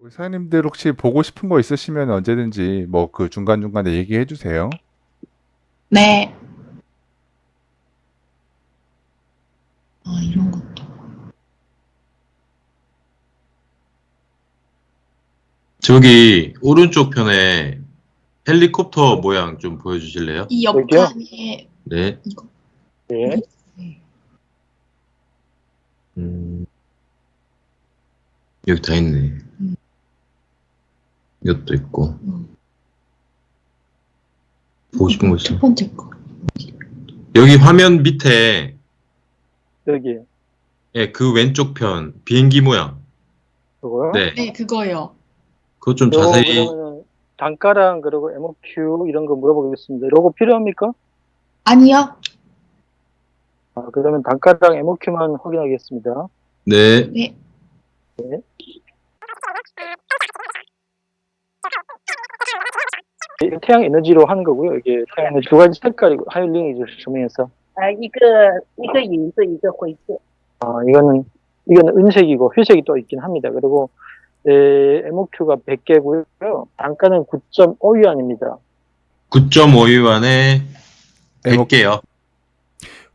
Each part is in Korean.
우리 사장님들 혹시 보고 싶은 거 있으시면 언제든지 뭐 그 중간중간에 얘기해 주세요. 네. 아, 이런 것도. 저기 오른쪽 편에 헬리콥터 모양 좀 보여주실래요? 이 여기요? 옆칸에 네. 이거. 예. 네. 음, 여기 다 있네. 음. 이것도 있고. 음. 보고 싶은 거 있어요? 첫 번째 거. 여기 화면 밑에 여기 예, 그 왼쪽 편 비행기 모양. 그거요? 네. 네, 그거요. 그거 좀 요거 자세히 그러면은 단가랑 그리고 MOQ 이런 거 물어보겠습니다. 요거 필요합니까? 아니요. 아, 그러면 단가랑 MOQ만 확인하겠습니다. 네. 네. 태양 에너지로 하는 거고요. 이게 태양 에너지 두 가지 색깔이고 하이링이죠 조명에서. 呃，一个一个银色，一个灰色。 아, 이거는 이거는 은색이고 회색이 또 있긴 합니다. 그리고 에, MOQ가 100개고요. 단가는 9.5위안입니다. 9.5위안에 에모- 100개요.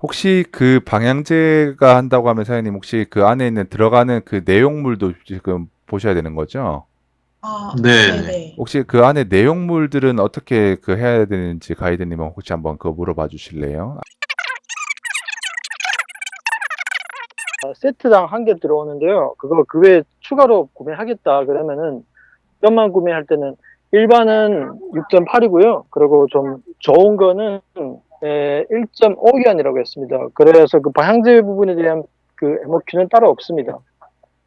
혹시 그 방향제가 한다고 하면 사장님 혹시 그 안에 있는 들어가는 그 내용물도 지금 보셔야 되는 거죠? 아, 네, 네, 네. 네. 혹시 그 안에 내용물들은 어떻게 그 해야 되는지 가이드님은 혹시 한번 그거 물어봐 주실래요? 아, 세트당 한 개 들어오는데요. 그거 그 외에 추가로 구매하겠다 그러면은 몇만 구매할 때는 일반은 6.8이고요. 그리고 좀 좋은 거는 1.5위안이라고 했습니다. 그래서 그 방향제 부분에 대한 그 MOQ는 따로 없습니다.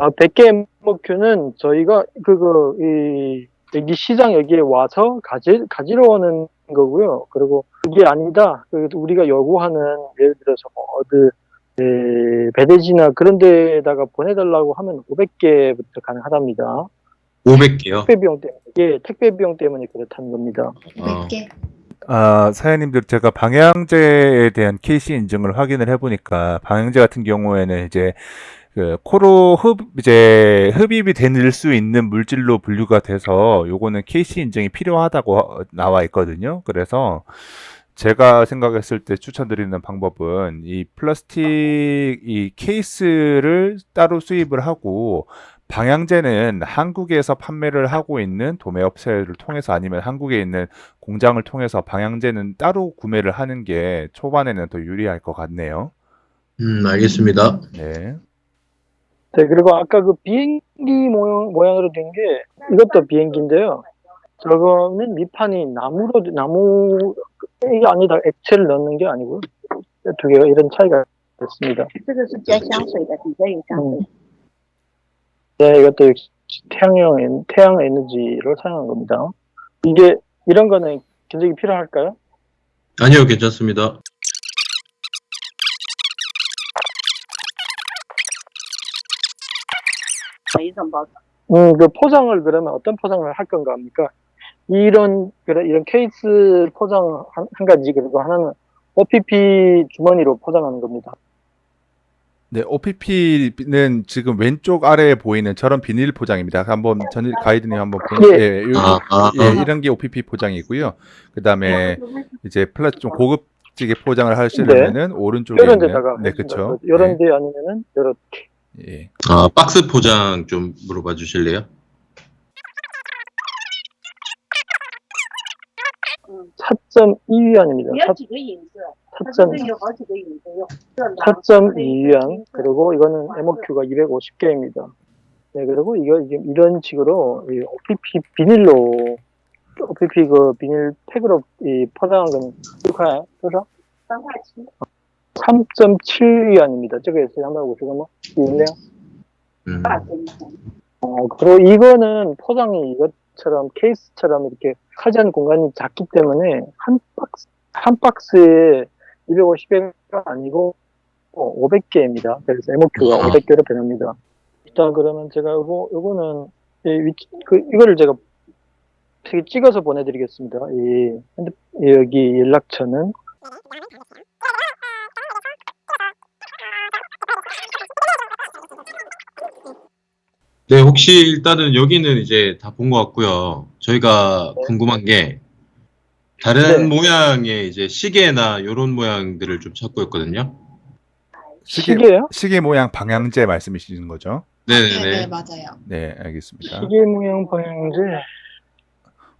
아, 100개 MOQ는 저희가 그거 이 여기 시장 여기에 와서 가지 가지러 오는 거고요. 그리고 그게 아니다. 그 우리가 요구하는 예를 들어서 뭐 어디 에, 배대지나 그런 데다가 보내달라고 하면 500개부터 가능하답니다. 500개요. 택배 비용 때문에 예, 택배 비용 때문에 그렇다는 겁니다. 어. 100개. 아, 사장님들 제가 방향제에 대한 KC 인증을 확인을 해보니까 방향제 같은 경우에는 이제 그 코로 흡 이제 흡입이 될 수 있는 물질로 분류가 돼서 요거는 KC 인증이 필요하다고 어, 나와 있거든요. 그래서 제가 생각했을 때 추천드리는 방법은 이 플라스틱 이 케이스를 따로 수입을 하고 방향제는 한국에서 판매를 하고 있는 도매업체를 통해서 아니면 한국에 있는 공장을 통해서 방향제는 따로 구매를 하는 게 초반에는 더 유리할 것 같네요. 음, 알겠습니다. 네. 네, 그리고 아까 그 비행기 모양, 모양으로 된 게 이것도 비행기인데요. 저거는 밑판이 나무로, 나무, 이게 아니다. 액체를 넣는 게 아니고요. 두 개가 이런 차이가 있습니다. 음. 네, 이것도 역시 태양형, 태양 에너지를 사용한 겁니다. 이게, 이런 거는 굉장히 필요할까요? 아니요, 괜찮습니다. 이선박. 음, 어, 그 포장을 그러면 어떤 포장을 할 건가 합니까? 이런 그래 이런 케이스 포장 한, 한 가지 그리고 하나는 OPP 주머니로 포장하는 겁니다. 네, OPP는 지금 왼쪽 아래에 보이는 저런 비닐 포장입니다. 한번 전 가이드님 한번 보 예. 예, 요, 아, 아, 예, 아. 이런 게 OPP 포장이고요. 그다음에 이제 플라 좀 고급지게 포장을 네. 하시려면은 네. 오른쪽에 이런 네, 그렇죠. 이런 데 네. 아니면은 이렇게 예. 아, 박스 포장 좀 물어봐 주실래요? 4.2위안입니다. 有几个银色？它这 4.2 个有好几个银色，有这蓝 4.2위안 그리고 이거는 MOQ가 250개입니다. 네 그리고 이거 이게 이런 식으로 이 OPP 비닐로 OPP 그 비닐 팩으로 이 포장한 건6块多少?三块七。 3.7위안입니다. 저게 상당하고 지금 뭐 있네요. 음. 어, 그리고 이거는 포장이 이것처럼 케이스처럼 이렇게 차지하는 공간이 작기 때문에 한 박스 한 박스에 250개가 아니고 500개입니다. 그래서 MOQ가 어. 아. 500개로 변합니다. 일단 그러면 제가 요거, 요거는 이 위, 그, 이거를 제가 찍어서 보내드리겠습니다. 이, 핸드, 여기 연락처는 네, 혹시 일단은 여기는 이제 다 본 것 같고요. 저희가 네. 궁금한 게 다른 네. 모양의 이제 시계나 이런 모양들을 좀 찾고 있거든요. 시계, 시계요? 시계 모양 방향제 말씀이시는 거죠? 네, 네네네. 네, 맞아요. 네, 알겠습니다. 시계 모양 방향제.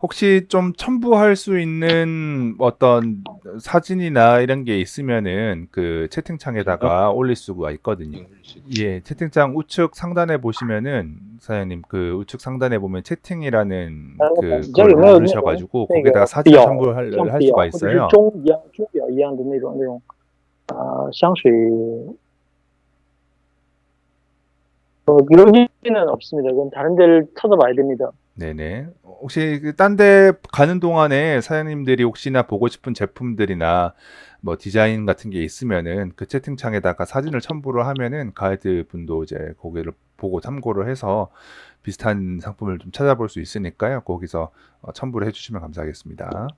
혹시 좀 첨부할 수 있는 어떤 사진이나 이런 게 있으면은 그 채팅창에다가 올릴 수가 있거든요. 예, 채팅창 우측 상단에 보시면은 사장님 그 우측 상단에 보면 채팅이라는 아, 그 저기 걸 뭐, 누르셔가지고 뭐, 거기다가 이거 사진 biểu 첨부를 할, 像 할 表 수가 或者是 있어요. 钟一样钟表一样的那种那种啊香水 어, 여기는 없습니다. 그건 다른 데를 찾아봐야 됩니다. 네네. 혹시 그딴데 가는 동안에 사장님들이 혹시나 보고 싶은 제품들이나 뭐 디자인 같은 게 있으면은 그 채팅창에다가 사진을 첨부를 하면은 가이드 분도 이제 거기를 보고 참고를 해서 비슷한 상품을 좀 찾아볼 수 있으니까요. 거기서 어, 첨부를 해주시면 감사하겠습니다.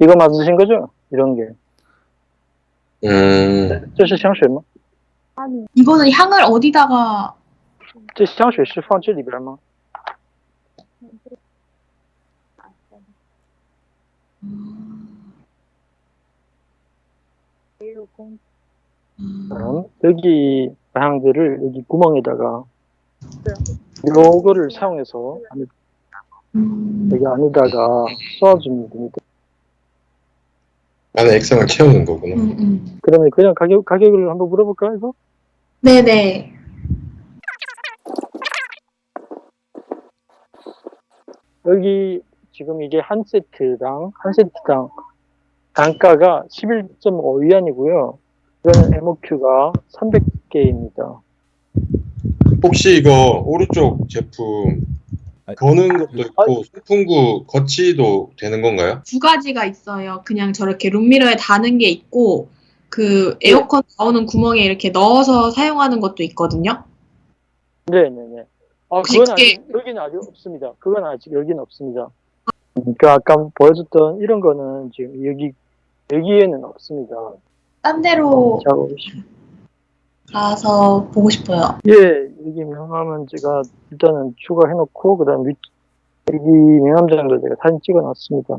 이거 맞으신 거죠? 이런 게. 음, 这是香水吗？ 이거는 향을 어디다가 这香水是放这里边吗？ 그럼 여기 방향들을 여기 구멍에다가 요거를 사용해서 안에- 음, 여기 안에다가 쏘아주면 됩니다. 안에 액상을 채우는 거구나. 음, 음. 그러면 그냥 가격 가격을 한번 물어볼까 이거? 네네. 여기 지금 이게 한 세트당 한 세트당 단가가 11.5위안이고요. 이거는 MOQ가 300개입니다. 혹시 이거 오른쪽 제품 아, 거는 것도 있고 소풍구 거치도 되는 건가요? 두 가지가 있어요. 그냥 저렇게 룸미러에 다는 게 있고, 그 에어컨 나오는 구멍에 이렇게 넣어서 사용하는 것도 있거든요. 네네네. 아, 혹시 그건 아직, 여기는 아직 없습니다. 그건 아직 여기는 없습니다. 음, 그 아까 보여줬던 이런 거는 지금 여기, 여기에는 없습니다. 딴 데로 자. 가서 보고 싶어요. 예, 여기 명함은 제가 일단은 추가해놓고, 그 다음 위, 여기 명함장도 제가 사진 찍어놨습니다.